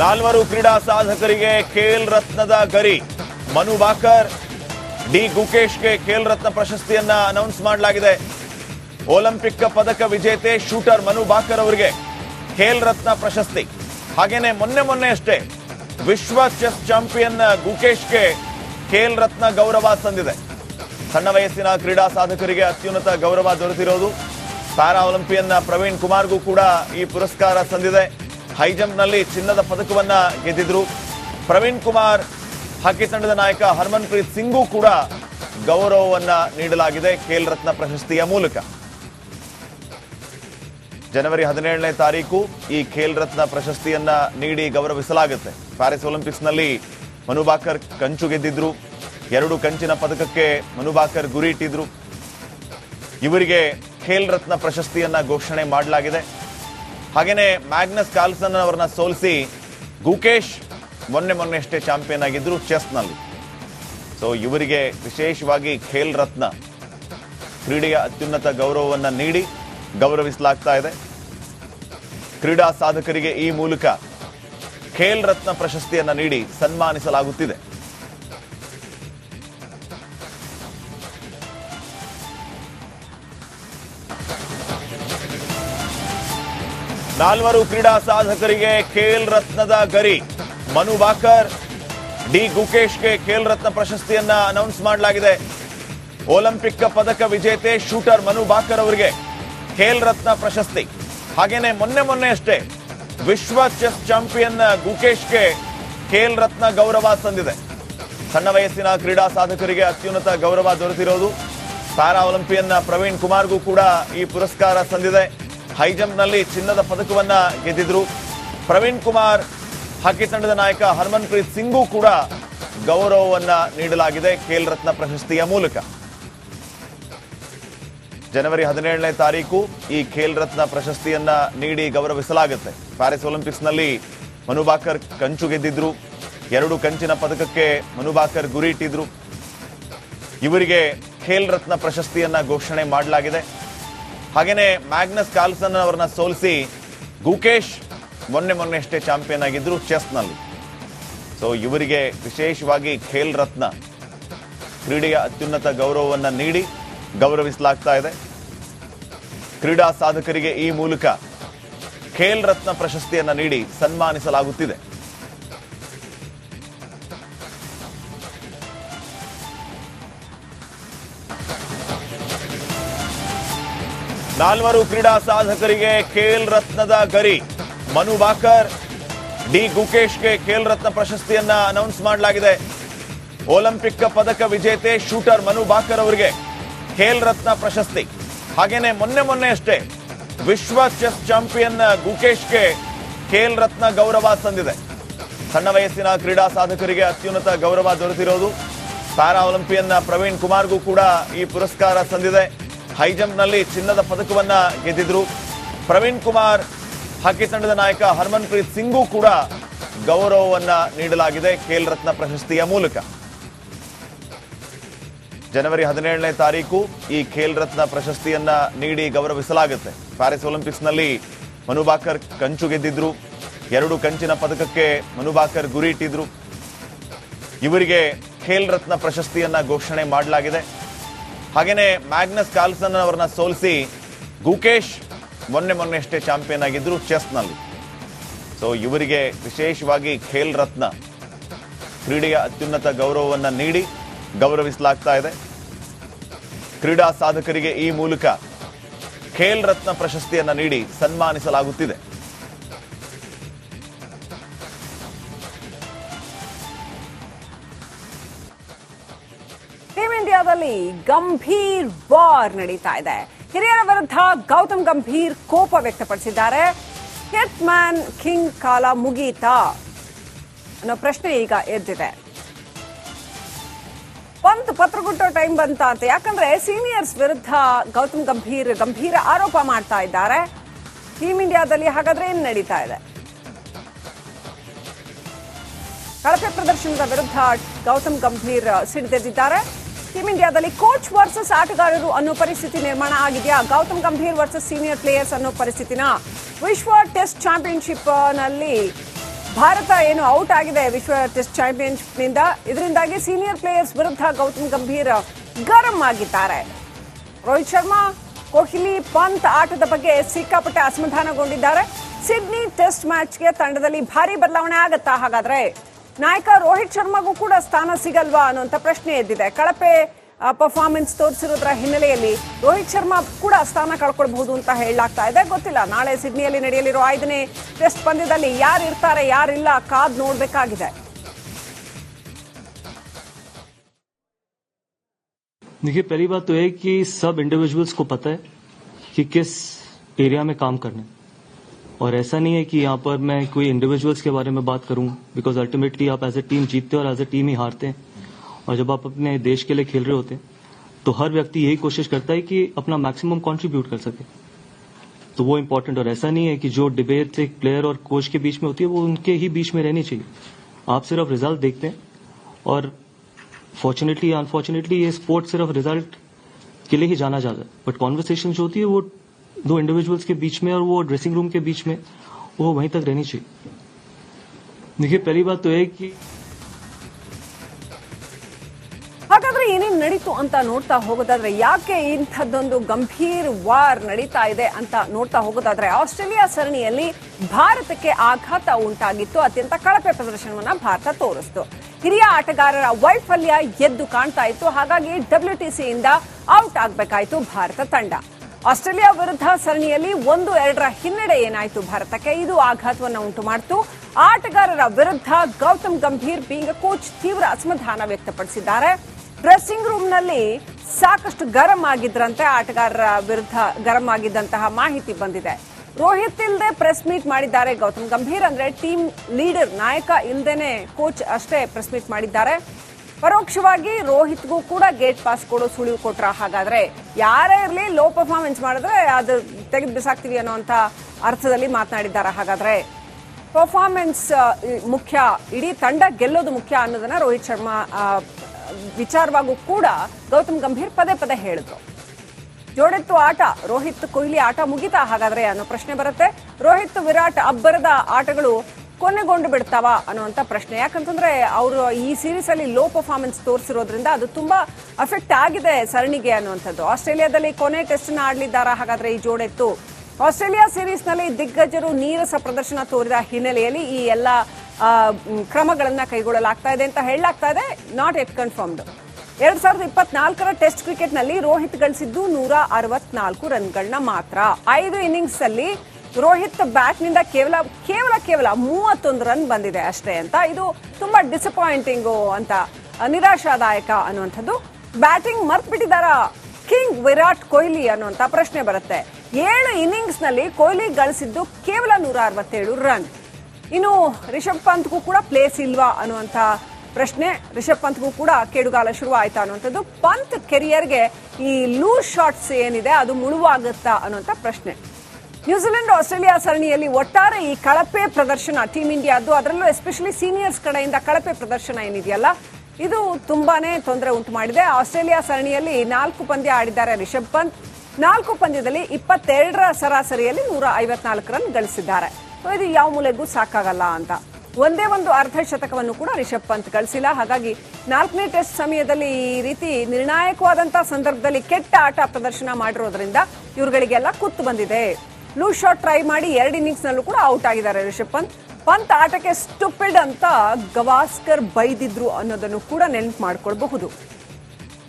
ನಾಲ್ವರು ಕ್ರೀಡಾ ಸಾಧಕರಿಗೆ ಖೇಲ್ ರತ್ನದ ಗರಿ. ಮನು ಬಾಕರ್, ಡಿ ಗುಕೇಶ್ಗೆ ಖೇಲ್ ರತ್ನ ಪ್ರಶಸ್ತಿಯನ್ನ ಅನೌನ್ಸ್ ಮಾಡಲಾಗಿದೆ. ಒಲಿಂಪಿಕ್ ಪದಕ ವಿಜೇತೆ ಶೂಟರ್ ಮನು ಬಾಕರ್ ಅವರಿಗೆ ಖೇಲ್ ರತ್ನ ಪ್ರಶಸ್ತಿ. ಹಾಗೇನೆ ಮೊನ್ನೆ ಮೊನ್ನೆ ಅಷ್ಟೇ, ವಿಶ್ವ ಚೆಸ್ ಚಾಂಪಿಯನ್ ಗುಕೇಶ್ಗೆ ಖೇಲ್ ರತ್ನ ಗೌರವ ಸಂದಿದೆ. ಸಣ್ಣ ವಯಸ್ಸಿನ ಕ್ರೀಡಾ ಸಾಧಕರಿಗೆ ಅತ್ಯುನ್ನತ ಗೌರವ ದೊರೆತಿರೋದು. ಪ್ಯಾರಾ ಒಲಿಂಪಿಯನ್ ಪ್ರವೀಣ್ ಕುಮಾರ್ಗೂ ಕೂಡ ಈ ಪುರಸ್ಕಾರ ಸಂದಿದೆ. ಹೈ ನಲ್ಲಿ ಚಿನ್ನದ ಪದಕವನ್ನ ಗೆದ್ದಿದ್ರು. ಪ್ರವೀಣ್ ಕುಮಾರ್, ಹಾಕಿ ತಂಡದ ನಾಯಕ ಹರ್ಮನ್ ಪ್ರೀತ್ ಸಿಂಗೂ ಕೂಡ ಗೌರವವನ್ನ ನೀಡಲಾಗಿದೆ ಖೇಲ್ ರತ್ನ ಪ್ರಶಸ್ತಿಯ ಮೂಲಕ. ಜನವರಿ ಹದಿನೇಳನೇ ತಾರೀಕು ಈ ಖೇಲ್ ರತ್ನ ಪ್ರಶಸ್ತಿಯನ್ನ ನೀಡಿ ಗೌರವಿಸಲಾಗುತ್ತೆ. ಪ್ಯಾರಿಸ್ ಒಲಿಂಪಿಕ್ಸ್ನಲ್ಲಿ ಮನುಭಾಕರ್ ಕಂಚು ಗೆದ್ದಿದ್ರು. ಎರಡು ಕಂಚಿನ ಪದಕಕ್ಕೆ ಮನುಭಾಕರ್ ಗುರಿ ಇಟ್ಟಿದ್ರು. ಇವರಿಗೆ ಖೇಲ್ ರತ್ನ ಪ್ರಶಸ್ತಿಯನ್ನ ಘೋಷಣೆ ಮಾಡಲಾಗಿದೆ. ಹಾಗೇನೆ ಮ್ಯಾಗ್ನಸ್ ಕಾರ್ಲ್ಸನ್ ಅವರನ್ನ ಸೋಲಿಸಿ ಗುಕೇಶ್ ಮೊನ್ನೆ ಮೊನ್ನೆ ಅಷ್ಟೇ ಚಾಂಪಿಯನ್ ಆಗಿದ್ರು ಚೆಸ್ನಲ್ಲಿ. ಸೊ ಇವರಿಗೆ ವಿಶೇಷವಾಗಿ ಖೇಲ್ ರತ್ನ ಕ್ರೀಡೆಯ ಅತ್ಯುನ್ನತ ಗೌರವವನ್ನು ನೀಡಿ ಗೌರವಿಸಲಾಗ್ತಾ ಇದೆ. ಕ್ರೀಡಾ ಸಾಧಕರಿಗೆ ಈ ಮೂಲಕ ಖೇಲ್ ರತ್ನ ಪ್ರಶಸ್ತಿಯನ್ನು ನೀಡಿ ಸನ್ಮಾನಿಸಲಾಗುತ್ತಿದೆ. ನಾಲ್ವರು ಕ್ರೀಡಾ ಸಾಧಕರಿಗೆ ಖೇಲ್ ರತ್ನದ ಗರಿ. ಮನು ಬಾಕರ್ ಡಿ ಗುಕೇಶ್ಗೆ ಖೇಲ್ ರತ್ನ ಪ್ರಶಸ್ತಿಯನ್ನ ಅನೌನ್ಸ್ ಮಾಡಲಾಗಿದೆ. ಒಲಿಂಪಿಕ್ ಪದಕ ವಿಜೇತೆ ಶೂಟರ್ ಮನು ಬಾಕರ್ ಅವರಿಗೆ ಖೇಲ್ ರತ್ನ ಪ್ರಶಸ್ತಿ. ಹಾಗೇನೆ ಮೊನ್ನೆ ಮೊನ್ನೆ ಅಷ್ಟೇ ವಿಶ್ವ ಚೆಸ್ ಚಾಂಪಿಯನ್ ಗುಕೇಶ್ಗೆ ಖೇಲ್ ರತ್ನ ಗೌರವ ಸಂದಿದೆ. ಸಣ್ಣ ವಯಸ್ಸಿನ ಕ್ರೀಡಾ ಸಾಧಕರಿಗೆ ಅತ್ಯುನ್ನತ ಗೌರವ ದೊರೆತಿರೋದು. ಪ್ಯಾರಾ ಒಲಿಂಪಿಯನ್ ಪ್ರವೀಣ್ ಕುಮಾರ್ಗೂ ಕೂಡ ಈ ಪುರಸ್ಕಾರ ಸಂದಿದೆ. ಹೈ ನಲ್ಲಿ ಚಿನ್ನದ ಪದಕವನ್ನ ಗೆದ್ದಿದ್ರು. ಪ್ರವೀಣ್ ಕುಮಾರ್, ಹಾಕಿ ತಂಡದ ನಾಯಕ ಹರ್ಮನ್ ಪ್ರೀತ್ ಸಿಂಗೂ ಕೂಡ ಗೌರವವನ್ನ ನೀಡಲಾಗಿದೆ ಖೇಲ್ ರತ್ನ ಪ್ರಶಸ್ತಿಯ ಮೂಲಕ. ಜನವರಿ ಹದಿನೇಳನೇ ತಾರೀಕು ಈ ಖೇಲ್ ರತ್ನ ಪ್ರಶಸ್ತಿಯನ್ನ ನೀಡಿ ಗೌರವಿಸಲಾಗುತ್ತೆ. ಪ್ಯಾರಿಸ್ ಒಲಿಂಪಿಕ್ಸ್ನಲ್ಲಿ ಮನುಭಾಕರ್ ಕಂಚು ಗೆದ್ದಿದ್ರು. ಎರಡು ಕಂಚಿನ ಪದಕಕ್ಕೆ ಮನುಭಾಕರ್ ಗುರಿ ಇಟ್ಟಿದ್ರು. ಇವರಿಗೆ ಖೇಲ್ ರತ್ನ ಪ್ರಶಸ್ತಿಯನ್ನ ಘೋಷಣೆ ಮಾಡಲಾಗಿದೆ. ಹಾಗೇನೆ ಮ್ಯಾಗ್ನಸ್ ಕಾರ್ಲ್ಸನ್ ಅವರನ್ನ ಸೋಲಿಸಿ ಗುಕೇಶ್ ಮೊನ್ನೆ ಮೊನ್ನೆ ಅಷ್ಟೇ ಚಾಂಪಿಯನ್ ಆಗಿದ್ರು ಚೆಸ್ನಲ್ಲಿ. ಸೊ ಇವರಿಗೆ ವಿಶೇಷವಾಗಿ ಖೇಲ್ ರತ್ನ ಕ್ರೀಡೆಯ ಅತ್ಯುನ್ನತ ಗೌರವವನ್ನು ನೀಡಿ ಗೌರವಿಸಲಾಗ್ತಾ ಇದೆ. ಕ್ರೀಡಾ ಸಾಧಕರಿಗೆ ಈ ಮೂಲಕ ಖೇಲ್ ರತ್ನ ಪ್ರಶಸ್ತಿಯನ್ನು ನೀಡಿ ಸನ್ಮಾನಿಸಲಾಗುತ್ತಿದೆ. ನಾಲ್ವರು ಕ್ರೀಡಾ ಸಾಧಕರಿಗೆ ಖೇಲ್ ರತ್ನದ ಗರಿ. ಮನು ಬಾಕರ್, ಡಿ ಗುಕೇಶ್ಗೆ ಖೇಲ್ ರತ್ನ ಪ್ರಶಸ್ತಿಯನ್ನ ಅನೌನ್ಸ್ ಮಾಡಲಾಗಿದೆ. ಒಲಿಂಪಿಕ್ ಪದಕ ವಿಜೇತೆ ಶೂಟರ್ ಮನು ಬಾಕರ್ ಅವರಿಗೆ ಖೇಲ್ ರತ್ನ ಪ್ರಶಸ್ತಿ. ಹಾಗೇನೆ ಮೊನ್ನೆ ಮೊನ್ನೆ ಅಷ್ಟೇ, ವಿಶ್ವ ಚೆಸ್ ಚಾಂಪಿಯನ್ ಗುಕೇಶ್ಗೆ ಖೇಲ್ ರತ್ನ ಗೌರವ ಸಂದಿದೆ. ಸಣ್ಣ ವಯಸ್ಸಿನ ಕ್ರೀಡಾ ಸಾಧಕರಿಗೆ ಅತ್ಯುನ್ನತ ಗೌರವ ದೊರೆತಿರೋದು. ಪ್ಯಾರಾ ಒಲಿಂಪಿಯನ್ ಪ್ರವೀಣ್ ಕುಮಾರ್ಗೂ ಕೂಡ ಈ ಪುರಸ್ಕಾರ ಸಂದಿದೆ. ಹೈ ಜಂಪ್ನಲ್ಲಿ ಚಿನ್ನದ ಪದಕವನ್ನ ಗೆದ್ದಿದ್ರು. ಪ್ರವೀಣ್ ಕುಮಾರ್, ಹಾಕಿ ತಂಡದ ನಾಯಕ ಹರ್ಮನ್ ಪ್ರೀತ್ ಸಿಂಗೂ ಕೂಡ ಗೌರವವನ್ನ ನೀಡಲಾಗಿದೆ ಖೇಲ್ ರತ್ನ ಪ್ರಶಸ್ತಿಯ ಮೂಲಕ. ಜನವರಿ ಹದಿನೇಳನೇ ತಾರೀಕು ಈ ಖೇಲ್ ರತ್ನ ಪ್ರಶಸ್ತಿಯನ್ನ ನೀಡಿ ಗೌರವಿಸಲಾಗುತ್ತೆ. ಪ್ಯಾರಿಸ್ ಒಲಿಂಪಿಕ್ಸ್ನಲ್ಲಿ ಮನುಭಾಕರ್ ಕಂಚು ಗೆದ್ದಿದ್ರು. ಎರಡು ಕಂಚಿನ ಪದಕಕ್ಕೆ ಮನುಭಾಕರ್ ಗುರಿ ಇಟ್ಟಿದ್ರು. ಇವರಿಗೆ ಖೇಲ್ ರತ್ನ ಪ್ರಶಸ್ತಿಯನ್ನ ಘೋಷಣೆ ಮಾಡಲಾಗಿದೆ. ಹಾಗೇನೆ ಮ್ಯಾಗ್ನಸ್ ಕಾರ್ಲ್ಸನ್ ಅವರನ್ನ ಸೋಲಿಸಿ ಗುಕೇಶ್ ಮೊನ್ನೆ ಮೊನ್ನೆ ಅಷ್ಟೇ ಚಾಂಪಿಯನ್ ಆಗಿದ್ರು ಚೆಸ್ನಲ್ಲಿ. ಸೊ ಇವರಿಗೆ ವಿಶೇಷವಾಗಿ ಖೇಲ್ ರತ್ನ ಕ್ರೀಡೆಯ ಅತ್ಯುನ್ನತ ಗೌರವವನ್ನು ನೀಡಿ ಗೌರವಿಸಲಾಗ್ತಾ ಇದೆ. ಕ್ರೀಡಾ ಸಾಧಕರಿಗೆ ಈ ಮೂಲಕ ಖೇಲ್ ರತ್ನ ಪ್ರಶಸ್ತಿಯನ್ನು ನೀಡಿ ಸನ್ಮಾನಿಸಲಾಗುತ್ತಿದೆ. ಇಂಡಿಯಾದಲ್ಲಿ ಗಂಭೀರ್ ವಾರ್ ನಡೀತಾ ಇದೆ. ಹಿರಿಯರ ವಿರುದ್ಧ ಗೌತಮ್ ಗಂಭೀರ್ ಕೋಪ ವ್ಯಕ್ತಪಡಿಸಿದ್ದಾರೆ. ಹಿಟ್ ಮ್ಯಾನ್ ಕಿಂಗ್ ಕಾಲ ಮುಗೀತಾ ಅನ್ನೋ ಪ್ರಶ್ನೆ ಈಗ ಎದ್ದಿದೆ. ಒಂದು ಪತ್ರಗುಟ್ಟೋ ಟೈಮ್ ಬಂತ ಅಂತ, ಯಾಕಂದ್ರೆ ಸೀನಿಯರ್ಸ್ ವಿರುದ್ಧ ಗೌತಮ್ ಗಂಭೀರ್ ಗಂಭೀರ ಆರೋಪ ಮಾಡ್ತಾ ಇದ್ದಾರೆ. ಟೀಮ್ ಇಂಡಿಯಾದಲ್ಲಿ ಹಾಗಾದ್ರೆ ಏನ್ ನಡೀತಾ ಇದೆ? ಕಳಪೆ ಪ್ರದರ್ಶನದ ವಿರುದ್ಧ ಗೌತಮ್ ಗಂಭೀರ್ ಸಿಡಿದೆದ್ದಿದ್ದಾರೆ. ಟೀಮ್ ಇಂಡಿಯಾದಲ್ಲಿ ಕೋಚ್ ವರ್ಸಸ್ ಆಟಗಾರರು ಅನ್ನೋ ಪರಿಸ್ಥಿತಿ ನಿರ್ಮಾಣ ಆಗಿದೆಯಾ Gautam Gambhir versus senior players ಅನ್ನೋ ಪರಿಸ್ಥಿತಿನ ವಿಶ್ವ ಟೆಸ್ಟ್ ಚಾಂಪಿಯನ್ಶಿಪ್ನಲ್ಲಿ ಭಾರತ ಏನು ಔಟ್ ಆಗಿದೆ ವಿಶ್ವ ಟೆಸ್ಟ್ ಚಾಂಪಿಯನ್ಶಿಪ್ನಿಂದ ಇದರಿಂದಾಗಿ ಸೀನಿಯರ್ ಪ್ಲೇಯರ್ಸ್ ವಿರುದ್ಧ ಗೌತಮ್ ಗಂಭೀರ್ ಗರಂ ಆಗಿದ್ದಾರೆ. ರೋಹಿತ್ ಶರ್ಮಾ, ಕೊಹ್ಲಿ ಪಂತ್ ಆಟದ ಬಗ್ಗೆ ಸಿಕ್ಕಾಪಟ್ಟೆ ಅಸಮಾಧಾನಗೊಂಡಿದ್ದಾರೆ. ಸಿಡ್ನಿ ಟೆಸ್ಟ್ ಮ್ಯಾಚ್ಗೆ ತಂಡದಲ್ಲಿ ಭಾರಿ ಬದಲಾವಣೆ ಆಗತ್ತಾ ಹಾಗಾದ್ರೆ? ನಾಯಕ ರೋಹಿತ್ ಶರ್ಮಾಗೂ ಕೂಡ ಸ್ಥಾನ ಸಿಗಲ್ವಾ ಅನ್ನುವಂಥ ಪ್ರಶ್ನೆ ಎದ್ದಿದೆ ಕಳಪೆ ಪರ್ಫಾರ್ಮೆನ್ಸ್ ತೋರಿಸಿರೋದ್ರ ಹಿನ್ನೆಲೆಯಲ್ಲಿ ರೋಹಿತ್ ಶರ್ಮಾ ಕೂಡ ಸ್ಥಾನ ಕಳ್ಕೊಳ್ಬಹುದು ಅಂತ ಹೇಳಲಾಗ್ತಾ ಇದೆ ಗೊತ್ತಿಲ್ಲ ನಾಳೆ ಸಿಡ್ನಿಯಲ್ಲಿ ನಡೆಯಲಿರುವ ಐದನೇ ಟೆಸ್ಟ್ ಪಂದ್ಯದಲ್ಲಿ ಯಾರು ಇರ್ತಾರೆ ಯಾರಿಲ್ಲ ಕಾದ್ ನೋಡ್ಬೇಕಾಗಿದೆ देखिए पहली बात तो है कि सब इंडिविजुअल्स को पता है कि किस एरिया में काम करना है और ऐसा नहीं है कि यहाँ पर मैं कोई इंडिविजुअल्स के बारे में बात करूँ बिकॉज़ अल्टीमेटली आप एज ए टीम जीतते हो और एज ए टीम ही हारते हैं। और जब आप अपने देश के लिए खेल रहे होते हैं तो हर व्यक्ति यही कोशिश करता है कि अपना मैक्सिमम कंट्रीब्यूट कर सके। तो वो इम्पोर्टेंट और ऐसा नहीं है कि जो डिबेट एक प्लेयर और कोच के बीच में होती है, वो उनके ही बीच में रहनी चाहिए। आप सिर्फ़ रिज़ल्ट देखते हैं और फॉर्चुनेटली अनफॉर्चुनेटली ये स्पोर्ट सिर्फ़ रिज़ल्ट के लिए ही जाना जाता है। बट कॉन्वर्सेशन जो होती है, वो दो इंडिविजुअल्स के बीच में और वो ड्रेसिंग रूम के बीच में वो वहीं तक रहनी चाहिए देखिए पहली बात तो है कि ಹಾಗಾದ್ರೆ ಏನೇನ್ ನಡೀತು ಅಂತ ನೋಡ್ತಾ ಹೋಗೋದಾದ್ರೆ ಯಾಕೆ ಇಂಥದ್ದೊಂದು ಗಂಭೀರ್ ವಾರ್ ನಡೀತಾ ಇದೆ ಅಂತ ನೋಡ್ತಾ ಹೋಗೋದಾದ್ರೆ ಆಸ್ಟ್ರೇಲಿಯಾ ಸರಣಿಯಲ್ಲಿ ಭಾರತಕ್ಕೆ ಆಘಾತ ಉಂಟಾಗಿತ್ತು ಅತ್ಯಂತ ಕಳಪೆ ಪ್ರದರ್ಶನವನ್ನ ಭಾರತ ತೋರಿಸ್ತು ಹಿರಿಯ ಆಟಗಾರರ ವೈಫಲ್ಯ ಎದ್ದು ಕಾಣ್ತಾ ಇತ್ತು ಹಾಗಾಗಿ ಡಬ್ಲ್ಯೂಟಿಸಿಯಿಂದ ಔಟ್ ಆಗ್ಬೇಕಾಯ್ತು ಭಾರತ ತಂಡ ಆಸ್ಟ್ರೇಲಿಯಾ ವಿರುದ್ಧ ಸರಣಿಯಲ್ಲಿ ಒಂದು ಎರಡರ ಹಿನ್ನಡೆ ಏನಾಯಿತು ಭಾರತಕ್ಕೆ? ಇದು ಆಘಾತವನ್ನು ಉಂಟು ಮಾಡಿತು. ಆಟಗಾರರ ವಿರುದ್ಧ ಗೌತಮ್ ಗಂಭೀರ್ ಬೀಂಗ ಕೋಚ್ ತೀವ್ರ ಅಸಮಾಧಾನ ವ್ಯಕ್ತಪಡಿಸಿದ್ದಾರೆ. ಡ್ರೆಸ್ಸಿಂಗ್ ರೂಮ್ನಲ್ಲಿ ಸಾಕಷ್ಟು ಗರಂ ಆಗಿದ್ರಂತೆ ಆಟಗಾರರ ವಿರುದ್ಧ ಗರಂ ಆಗಿದ್ದಂತಹ ಮಾಹಿತಿ ಬಂದಿದೆ. ರೋಹಿತ್ ಇಲ್ದೆ ಪ್ರೆಸ್ ಮೀಟ್ ಮಾಡಿದ್ದಾರೆ ಗೌತಮ್ ಗಂಭೀರ್ ಅಂದ್ರೆ ಟೀಮ್ ಲೀಡರ್ ನಾಯಕ ಇಲ್ಲದೇನೆ ಕೋಚ್ ಅಷ್ಟೇ ಪ್ರೆಸ್ ಮೀಟ್ ಮಾಡಿದ್ದಾರೆ. ಪರೋಕ್ಷವಾಗಿ ರೋಹಿತ್ಗೂ ಕೂಡ ಗೇಟ್ ಪಾಸ್ ಕೊಡೋ ಸುಳಿವು ಕೊಟ್ರ ಹಾಗಾದ್ರೆ? ಯಾರೇ ಇರಲಿ ಲೋ ಪರ್ಫಾರ್ಮೆನ್ಸ್ ಮಾಡಿದ್ರೆ ಅದು ತೆಗೆದು ಬಿಸಾಕ್ತಿವಿ ಅನ್ನೋಂಥ ಅರ್ಥದಲ್ಲಿ ಮಾತನಾಡಿದ್ದಾರೆ ಹಾಗಾದ್ರೆ? ಪರ್ಫಾರ್ಮೆನ್ಸ್ ಮುಖ್ಯ, ಇಡೀ ತಂಡ ಗೆಲ್ಲೋದು ಮುಖ್ಯ ಅನ್ನೋದನ್ನ ರೋಹಿತ್ ಶರ್ಮಾ ವಿಚಾರವಾಗೂ ಕೂಡ ಗೌತಮ್ ಗಂಭೀರ್ ಪದೇ ಪದೇ ಹೇಳಿದ್ರು. ಜೋಡೆತ್ತು ಆಟ, ರೋಹಿತ್ ಕೊಹ್ಲಿ ಆಟ ಮುಗಿತಾ ಹಾಗಾದ್ರೆ ಅನ್ನೋ ಪ್ರಶ್ನೆ ಬರುತ್ತೆ. ರೋಹಿತ್ ವಿರಾಟ್ ಅಬ್ಬರದ ಆಟಗಳು ಕೊನೆಗೊಂಡು ಬಿಡ್ತಾವ ಅನ್ನುವಂತ ಪ್ರಶ್ನೆ. ಯಾಕಂತಂದ್ರೆ ಅವರು ಈ ಸೀರೀಸ್ ಅಲ್ಲಿ ಲೋ ಪರ್ಫಾರ್ಮೆನ್ಸ್ ತೋರಿಸಿರೋದ್ರಿಂದ ಅದು ತುಂಬಾ ಅಫೆಕ್ಟ್ ಆಗಿದೆ ಸರಣಿಗೆ ಅನ್ನುವಂಥದ್ದು. ಆಸ್ಟ್ರೇಲಿಯಾದಲ್ಲಿ ಕೊನೆ ಟೆಸ್ಟ್ ಆಡ್ಲಿದ್ದಾರಾ? ಹಾಗಾದ್ರೆ ಈ ಜೋಡೆತ್ತು ಆಸ್ಟ್ರೇಲಿಯಾ ಸೀರೀಸ್ನಲ್ಲಿ ದಿಗ್ಗಜರು ನೀರಸ ಪ್ರದರ್ಶನ ತೋರಿದ ಹಿನ್ನೆಲೆಯಲ್ಲಿ ಈ ಎಲ್ಲ ಕ್ರಮಗಳನ್ನ ಕೈಗೊಳ್ಳಲಾಗ್ತಾ ಇದೆ ಅಂತ ಹೇಳಲಾಗ್ತಾ ಇದೆ. ನಾಟ್ ಎಟ್ ಕನ್ಫರ್ಮ್ಡ್ ಎರಡ್ ಸಾವಿರದ ಇಪ್ಪತ್ನಾಲ್ಕರ ಟೆಸ್ಟ್ ಕ್ರಿಕೆಟ್ನಲ್ಲಿ ರೋಹಿತ್ ಗಳಿಸಿದ್ದು ನೂರ ಅರವತ್ನಾಲ್ಕು ರನ್ಗಳನ್ನ ಮಾತ್ರ. ಐದು ಇನ್ನಿಂಗ್ಸ್ ಅಲ್ಲಿ ರೋಹಿತ್ ಬ್ಯಾಟ್ನಿಂದ ಕೇವಲ ಕೇವಲ ಕೇವಲ ಮೂವತ್ತೊಂದು ರನ್ ಬಂದಿದೆ ಅಷ್ಟೇ ಅಂತ. ಇದು ತುಂಬಾ ಡಿಸಪಾಯಿಂಟಿಂಗು ಅಂತ, ನಿರಾಶಾದಾಯಕ ಅನ್ನುವಂಥದ್ದು. ಬ್ಯಾಟಿಂಗ್ ಮರ್ತ್ಬಿಟ್ಟಿದಾರ ಕಿಂಗ್ ವಿರಾಟ್ ಕೊಹ್ಲಿ ಅನ್ನುವಂಥ ಪ್ರಶ್ನೆ ಬರುತ್ತೆ. ಏಳು ಇನ್ನಿಂಗ್ಸ್ನಲ್ಲಿ ಕೊಹ್ಲಿ ಗಳಿಸಿದ್ದು ಕೇವಲ ನೂರ ಅರವತ್ತೇಳು ರನ್. ಇನ್ನು ರಿಷಬ್ ಪಂತ್ಗೂ ಕೂಡ ಪ್ಲೇಸ್ ಇಲ್ವಾ ಅನ್ನುವಂಥ ಪ್ರಶ್ನೆ. ರಿಷಬ್ ಪಂತ್ಗೂ ಕೂಡ ಕೇಡುಗಾಲ ಶುರು ಆಯ್ತಾ ಅನ್ನುವಂಥದ್ದು. ಪಂತ್ ಕೆರಿಯರ್ಗೆ ಈ ಲೂಸ್ ಶಾಟ್ಸ್ ಏನಿದೆ ಅದು ಮುಳುವಾಗುತ್ತಾ ಅನ್ನುವಂಥ ಪ್ರಶ್ನೆ. ನ್ಯೂಜಿಲೆಂಡ್ ಆಸ್ಟ್ರೇಲಿಯಾ ಸರಣಿಯಲ್ಲಿ ಒಟ್ಟಾರೆ ಈ ಕಳಪೆ ಪ್ರದರ್ಶನ ಟೀಮ್ ಇಂಡಿಯಾದ್ದು. ಅದರಲ್ಲೂ ಎಸ್ಪೆಷಲಿ ಸೀನಿಯರ್ಸ್ ಕಡೆಯಿಂದ ಕಳಪೆ ಪ್ರದರ್ಶನ ಏನಿದೆಯಲ್ಲ, ಇದು ತುಂಬಾನೇ ತೊಂದರೆ ಉಂಟು ಮಾಡಿದೆ. ಆಸ್ಟ್ರೇಲಿಯಾ ಸರಣಿಯಲ್ಲಿ ನಾಲ್ಕು ಪಂದ್ಯ ಆಡಿದ್ದಾರೆ ರಿಷಬ್ ಪಂತ್. ನಾಲ್ಕು ಪಂದ್ಯದಲ್ಲಿ ಇಪ್ಪತ್ತೆರಡರ ಸರಾಸರಿಯಲ್ಲಿ ನೂರ ಐವತ್ನಾಲ್ಕು ರನ್ ಗಳಿಸಿದ್ದಾರೆ. ಇದು ಯಾವ ಮೂಲೆಗೂ ಸಾಕಾಗಲ್ಲ ಅಂತ. ಒಂದೇ ಒಂದು ಅರ್ಧ ಶತಕವನ್ನು ಕೂಡ ರಿಷಬ್ ಪಂತ್ ಗಳಿಸಿಲ್ಲ. ಹಾಗಾಗಿ ನಾಲ್ಕನೇ ಟೆಸ್ಟ್ ಸಮಯದಲ್ಲಿ ಈ ರೀತಿ ನಿರ್ಣಾಯಕವಾದಂತಹ ಸಂದರ್ಭದಲ್ಲಿ ಕೆಟ್ಟ ಆಟ ಪ್ರದರ್ಶನ ಮಾಡಿರೋದ್ರಿಂದ ಇವ್ರುಗಳಿಗೆಲ್ಲ ಕುತ್ತು ಬಂದಿದೆ. ಲೂಸ್ ಶಾಟ್ ಟ್ರೈ ಮಾಡಿ ಎರಡು ಇನ್ನಿಂಗ್ಸ್ ನಲ್ಲೂ ಕೂಡ ಔಟ್ ಆಗಿದ್ದಾರೆ ರಿಷಬ್ ಪಂತ್. ಪಂತ್ ಆಟಕ್ಕೆ ಸ್ಟುಪಿಡ್ ಅಂತ ಗವಾಸ್ಕರ್ ಬೈದಿದ್ರು ಅನ್ನೋದನ್ನು ಕೂಡ ನೆನಪು ಮಾಡ್ಕೊಳ್ಬಹುದು.